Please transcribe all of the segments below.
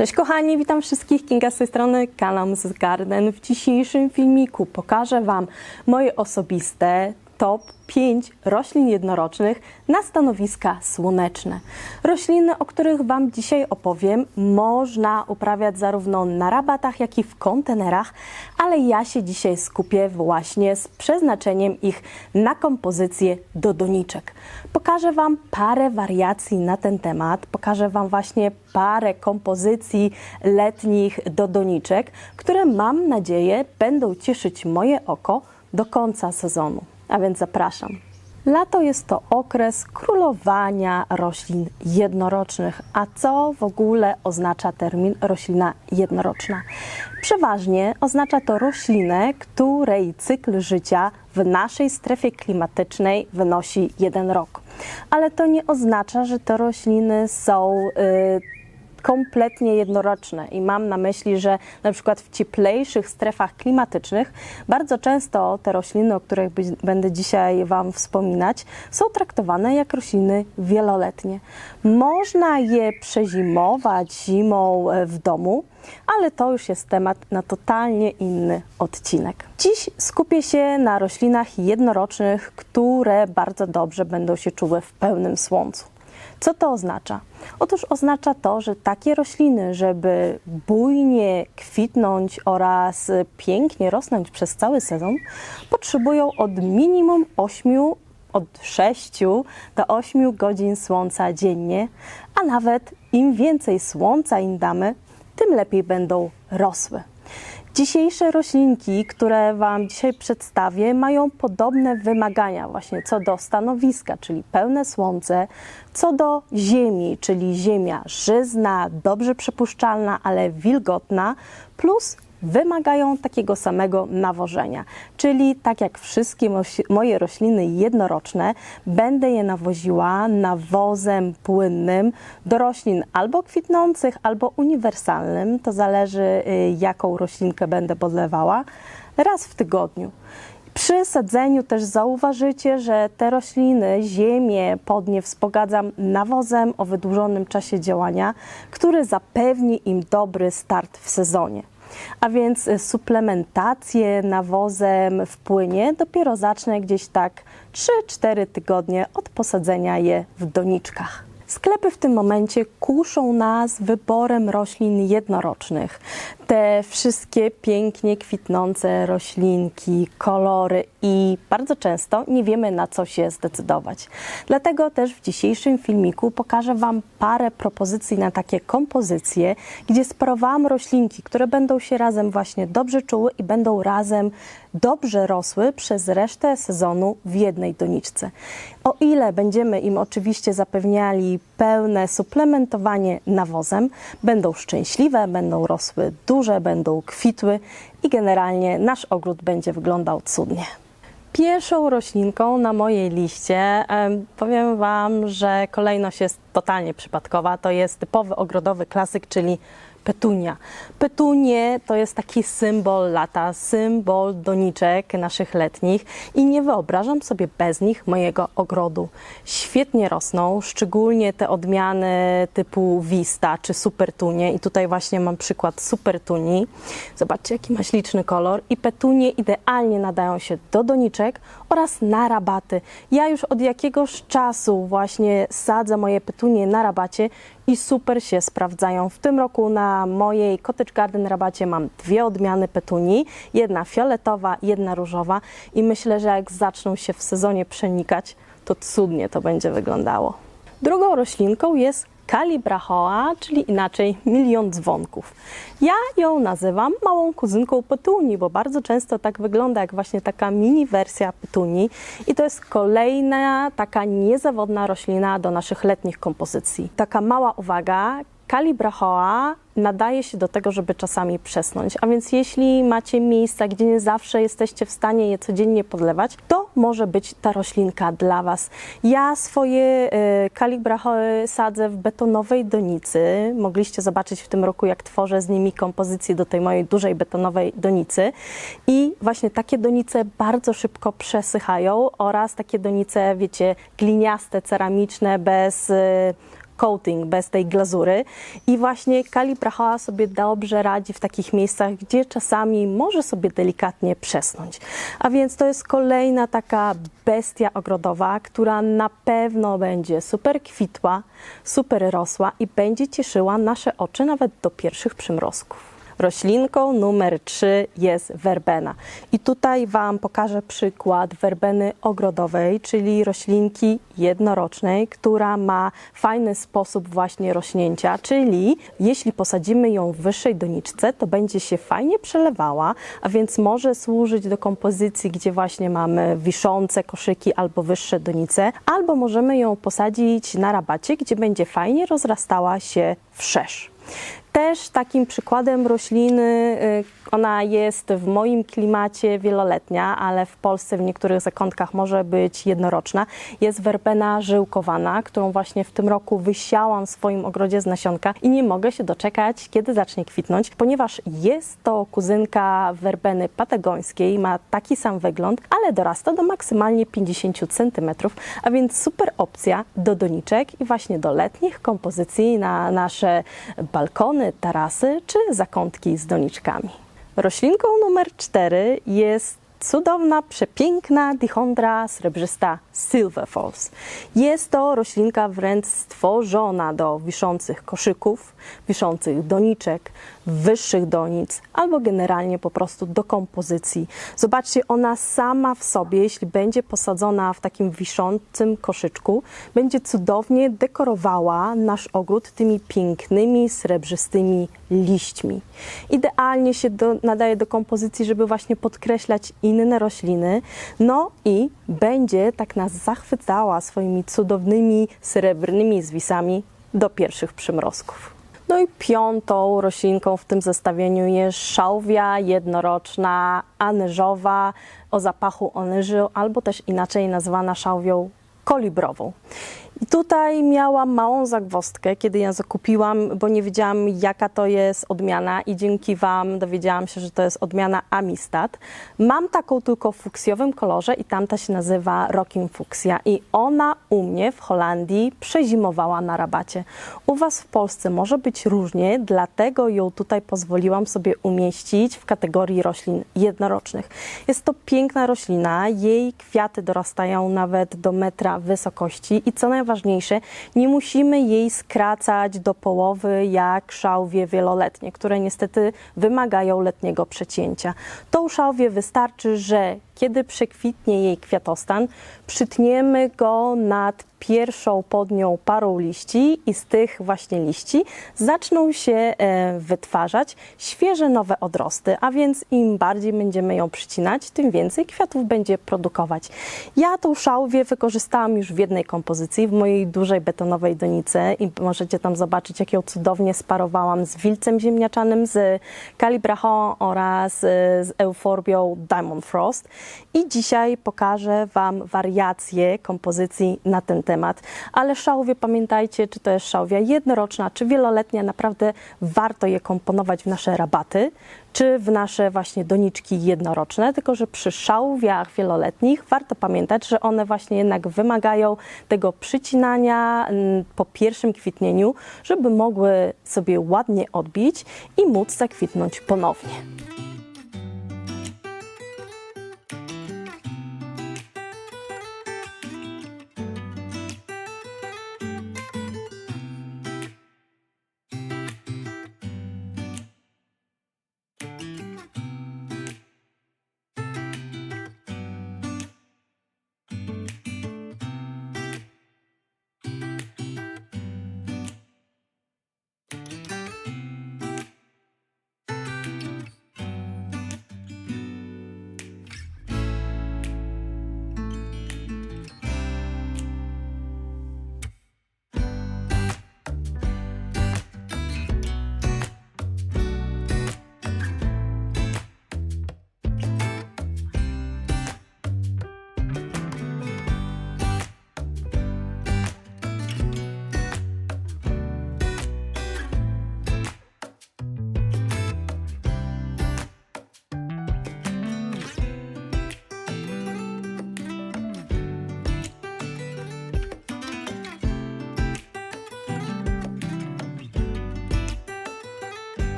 Cześć kochani, witam wszystkich, Kinga z tej strony, kanał Mrs. Garden. W dzisiejszym filmiku pokażę Wam moje osobiste top 5 roślin jednorocznych na stanowiska słoneczne. Rośliny, o których Wam dzisiaj opowiem, można uprawiać zarówno na rabatach, jak i w kontenerach, ale ja się dzisiaj skupię właśnie z przeznaczeniem ich na kompozycję do doniczek. Pokażę Wam parę wariacji na ten temat, pokażę Wam właśnie parę kompozycji letnich do doniczek, które mam nadzieję będą cieszyć moje oko do końca sezonu. A więc zapraszam. Lato jest to okres królowania roślin jednorocznych. A co w ogóle oznacza termin roślina jednoroczna? Przeważnie oznacza to roślinę, której cykl życia w naszej strefie klimatycznej wynosi jeden rok. Ale to nie oznacza, że te rośliny są. Yy, kompletnie jednoroczne i mam na myśli, że na przykład w cieplejszych strefach klimatycznych bardzo często te rośliny, o których będę dzisiaj Wam wspominać, są traktowane jak rośliny wieloletnie. Można je przezimować zimą e, w domu, ale to już jest temat na totalnie inny odcinek. Dziś skupię się na roślinach jednorocznych, które bardzo dobrze będą się czuły w pełnym słońcu. Co to oznacza? Otóż oznacza to, że takie rośliny, żeby bujnie kwitnąć oraz pięknie rosnąć przez cały sezon, potrzebują od minimum 8 od 6 do 8 godzin słońca dziennie, a nawet im więcej słońca im damy, tym lepiej będą rosły. Dzisiejsze roślinki, które Wam dzisiaj przedstawię, mają podobne wymagania właśnie co do stanowiska, czyli pełne słońce, co do ziemi, czyli ziemia żyzna, dobrze przepuszczalna, ale wilgotna, plus wymagają takiego samego nawożenia. Czyli tak jak wszystkie moje rośliny jednoroczne, będę je nawoziła nawozem płynnym do roślin albo kwitnących, albo uniwersalnym. To zależy y, jaką roślinkę będę podlewała. Raz w tygodniu. Przy sadzeniu też zauważycie, że te rośliny, ziemię pod nie wzbogacam nawozem o wydłużonym czasie działania, który zapewni im dobry start w sezonie. A więc suplementację nawozem w płynie dopiero zacznę gdzieś tak 3-4 tygodnie od posadzenia je w doniczkach. Sklepy w tym momencie kuszą nas wyborem roślin jednorocznych. Te wszystkie pięknie kwitnące roślinki, kolory i bardzo często nie wiemy na co się zdecydować. Dlatego też w dzisiejszym filmiku pokażę Wam parę propozycji na takie kompozycje, gdzie sparowałam roślinki, które będą się razem właśnie dobrze czuły i będą razem dobrze rosły przez resztę sezonu w jednej doniczce. O ile będziemy im oczywiście zapewniali pełne suplementowanie nawozem, będą szczęśliwe, będą rosły duże, będą kwitły i generalnie nasz ogród będzie wyglądał cudnie. Pierwszą roślinką na mojej liście, powiem Wam, że kolejność jest totalnie przypadkowa. To jest typowy ogrodowy klasyk, czyli petunia. Petunie to jest taki symbol lata, symbol doniczek naszych letnich i nie wyobrażam sobie bez nich mojego ogrodu. Świetnie rosną, szczególnie te odmiany typu Vista czy Supertunie i tutaj właśnie mam przykład Supertuni. Zobaczcie jaki ma śliczny kolor i petunie idealnie nadają się do doniczek oraz na rabaty. Ja już od jakiegoś czasu właśnie sadzę moje petunie na rabacie i super się sprawdzają. W tym roku na mojej Cottage Garden rabacie mam dwie odmiany petunii, jedna fioletowa, jedna różowa i myślę, że jak zaczną się w sezonie przenikać, to cudnie to będzie wyglądało. Drugą roślinką jest Calibrachoa, czyli inaczej milion dzwonków. Ja ją nazywam małą kuzynką petunii, bo bardzo często tak wygląda jak właśnie taka mini wersja petunii i to jest kolejna taka niezawodna roślina do naszych letnich kompozycji. Taka mała uwaga, Calibrachoa nadaje się do tego, żeby czasami przesnąć. A więc jeśli macie miejsca, gdzie nie zawsze jesteście w stanie je codziennie podlewać, to może być ta roślinka dla Was. Ja swoje Calibrachoe sadzę w betonowej donicy. Mogliście zobaczyć w tym roku, jak tworzę z nimi kompozycję do tej mojej dużej betonowej donicy. I właśnie takie donice bardzo szybko przesychają oraz takie donice, wiecie, gliniaste, ceramiczne, bez coating, bez tej glazury. I właśnie Calibrachoa sobie dobrze radzi w takich miejscach, gdzie czasami może sobie delikatnie przesnąć. A więc to jest kolejna taka bestia ogrodowa, która na pewno będzie super kwitła, super rosła i będzie cieszyła nasze oczy nawet do pierwszych przymrozków. Roślinką numer 3 jest werbena. I tutaj Wam pokażę przykład werbeny ogrodowej, czyli roślinki jednorocznej, która ma fajny sposób właśnie rośnięcia, czyli jeśli posadzimy ją w wyższej doniczce, to będzie się fajnie przelewała, a więc może służyć do kompozycji, gdzie właśnie mamy wiszące koszyki albo wyższe donice, albo możemy ją posadzić na rabacie, gdzie będzie fajnie rozrastała się wszerz. Też takim przykładem rośliny, y, ona jest w moim klimacie wieloletnia, ale w Polsce w niektórych zakątkach może być jednoroczna, jest werbena żyłkowana, którą właśnie w tym roku wysiałam w swoim ogrodzie z nasionka i nie mogę się doczekać, kiedy zacznie kwitnąć, ponieważ jest to kuzynka werbeny patagońskiej, ma taki sam wygląd, ale dorasta do maksymalnie 50 cm, a więc super opcja do doniczek i właśnie do letnich kompozycji na nasze balkony, tarasy czy zakątki z doniczkami. Roślinką numer 4 jest cudowna, przepiękna dichondra srebrzysta Silver Falls. Jest to roślinka wręcz stworzona do wiszących koszyków, wiszących doniczek, wyższych donic albo generalnie po prostu do kompozycji. Zobaczcie, ona sama w sobie, jeśli będzie posadzona w takim wiszącym koszyczku, będzie cudownie dekorowała nasz ogród tymi pięknymi, srebrzystymi liśćmi. Idealnie się do, nadaje do kompozycji, żeby właśnie podkreślać inne rośliny. No i będzie tak nas zachwycała swoimi cudownymi, srebrnymi zwisami do pierwszych przymrozków. No i piątą roślinką w tym zestawieniu jest szałwia jednoroczna, anyżowa, o zapachu onyżu, albo też inaczej nazywana szałwią kolibrową. I tutaj miałam małą zagwozdkę, kiedy ją zakupiłam, bo nie wiedziałam, jaka to jest odmiana, i dzięki Wam dowiedziałam się, że to jest odmiana Amistad. Mam taką tylko w fuksjowym kolorze, i tamta się nazywa Rocking Fuchsia. I ona u mnie w Holandii przezimowała na rabacie. U Was w Polsce może być różnie, dlatego ją tutaj pozwoliłam sobie umieścić w kategorii roślin jednorocznych. Jest to piękna roślina, jej kwiaty dorastają nawet do metra wysokości i co najważniejsze, nie musimy jej skracać do połowy jak szałwie wieloletnie, które niestety wymagają letniego przecięcia. Tą szałwię wystarczy, że kiedy przekwitnie jej kwiatostan, przytniemy go nad pierwszą pod nią parą liści i z tych właśnie liści zaczną się e, wytwarzać świeże nowe odrosty, a więc im bardziej będziemy ją przycinać, tym więcej kwiatów będzie produkować. Ja tą szałwię wykorzystałam już w jednej kompozycji, w mojej dużej betonowej donicy i możecie tam zobaczyć, jak ją cudownie sparowałam z wilcem ziemniaczanym, z calibrachą oraz e, z euforbią Diamond Frost. I dzisiaj pokażę Wam wariacje kompozycji na ten temat. Ale szałwie, pamiętajcie, czy to jest szałwia jednoroczna, czy wieloletnia, naprawdę warto je komponować w nasze rabaty, czy w nasze właśnie doniczki jednoroczne, tylko że przy szałwiach wieloletnich warto pamiętać, że one właśnie jednak wymagają tego przycinania po pierwszym kwitnieniu, żeby mogły sobie ładnie odbić i móc zakwitnąć ponownie.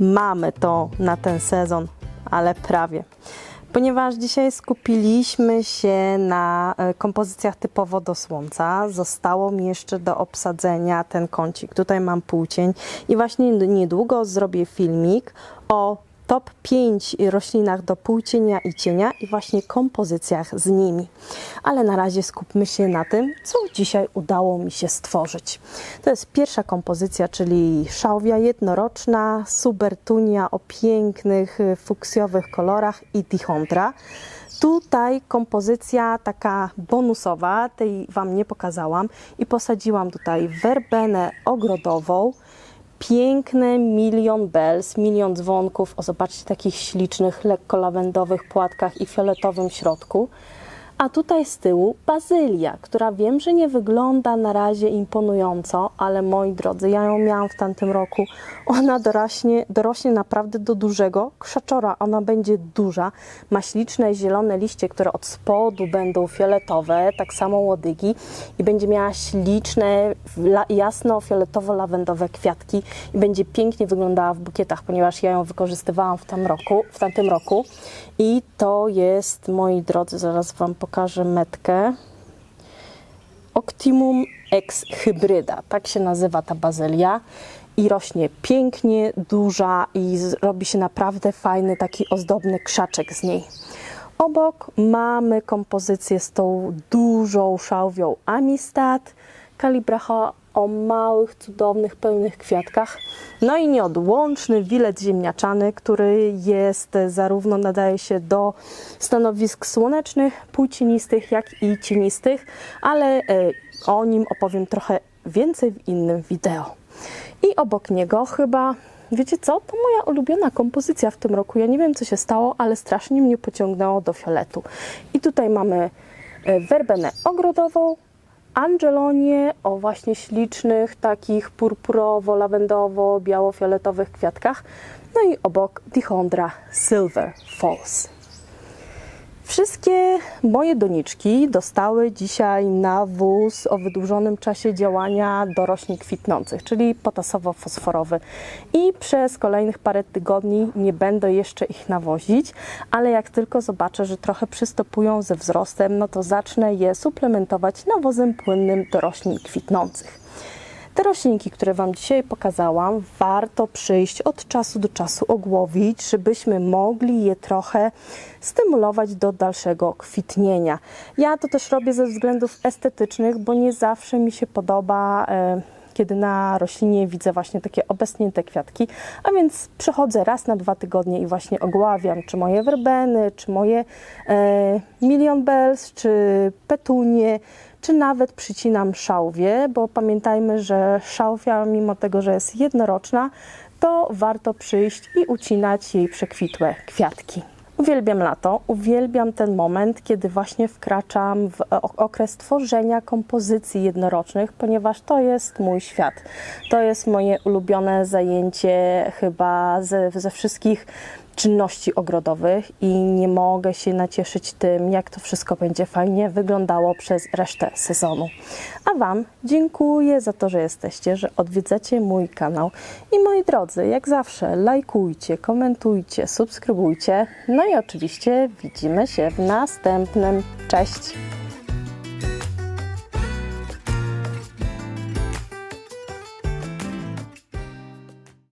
Mamy to na ten sezon, ale prawie. Ponieważ dzisiaj skupiliśmy się na e, kompozycjach typowo do słońca, zostało mi jeszcze do obsadzenia ten kącik. Tutaj mam półcień i właśnie niedługo zrobię filmik o top 5 roślinach do półcienia i cienia i właśnie kompozycjach z nimi. Ale na razie skupmy się na tym, co dzisiaj udało mi się stworzyć. To jest pierwsza kompozycja, czyli szałwia jednoroczna, subertunia o pięknych y, fuksjowych kolorach i dichondra. Tutaj kompozycja taka bonusowa, tej Wam nie pokazałam i posadziłam tutaj werbenę ogrodową, piękne milion bells, milion dzwonków. O, zobaczcie, takich ślicznych, lekko lawendowych płatkach i fioletowym środku. A tutaj z tyłu bazylia, która wiem, że nie wygląda na razie imponująco, ale moi drodzy, ja ją miałam w tamtym roku. Ona dorośnie, dorośnie naprawdę do dużego krzaczora. Ona będzie duża, ma śliczne zielone liście, które od spodu będą fioletowe, tak samo łodygi i będzie miała śliczne, la- jasno-fioletowo-lawendowe kwiatki i będzie pięknie wyglądała w bukietach, ponieważ ja ją wykorzystywałam w, tam roku, w tamtym roku. I to jest, moi drodzy, zaraz Wam pokażę metkę. Optimum ex hybryda, tak się nazywa ta bazylia i rośnie pięknie, duża i robi się naprawdę fajny taki ozdobny krzaczek z niej. Obok mamy kompozycję z tą dużą szałwią Amistad, kalibracha o małych, cudownych, pełnych kwiatkach. No i nieodłączny wilet ziemniaczany, który jest zarówno nadaje się do stanowisk słonecznych, półcienistych, jak i cienistych, ale e, o nim opowiem trochę więcej w innym wideo. I obok niego chyba, wiecie co, to moja ulubiona kompozycja w tym roku. Ja nie wiem, co się stało, ale strasznie mnie pociągnęło do fioletu. I tutaj mamy e, werbenę ogrodową, Angelonię o właśnie ślicznych, takich purpurowo-lawendowo-biało-fioletowych kwiatkach. No i obok Dichondra Silver Falls. Wszystkie moje doniczki dostały dzisiaj nawóz o wydłużonym czasie działania do roślin kwitnących, czyli potasowo-fosforowy. I przez kolejnych parę tygodni nie będę jeszcze ich nawozić, ale jak tylko zobaczę, że trochę przystopują ze wzrostem, no to zacznę je suplementować nawozem płynnym do roślin kwitnących. Te roślinki, które Wam dzisiaj pokazałam, warto przyjść od czasu do czasu ogłowić, żebyśmy mogli je trochę stymulować do dalszego kwitnienia. Ja to też robię ze względów estetycznych, bo nie zawsze mi się podoba. E, kiedy na roślinie widzę właśnie takie obecnięte kwiatki, a więc przychodzę raz na dwa tygodnie i właśnie ogławiam, czy moje werbeny, czy moje e, million bells, czy petunie, czy nawet przycinam szałwię, bo pamiętajmy, że szałwia, mimo tego, że jest jednoroczna, to warto przyjść i ucinać jej przekwitłe kwiatki. Uwielbiam lato, uwielbiam ten moment, kiedy właśnie wkraczam w okres tworzenia kompozycji jednorocznych, ponieważ to jest mój świat. To jest moje ulubione zajęcie chyba ze, ze wszystkich czynności ogrodowych i nie mogę się nacieszyć tym, jak to wszystko będzie fajnie wyglądało przez resztę sezonu. A Wam dziękuję za to, że jesteście, że odwiedzacie mój kanał. I moi drodzy, jak zawsze, lajkujcie, komentujcie, subskrybujcie. No i oczywiście widzimy się w następnym. Cześć!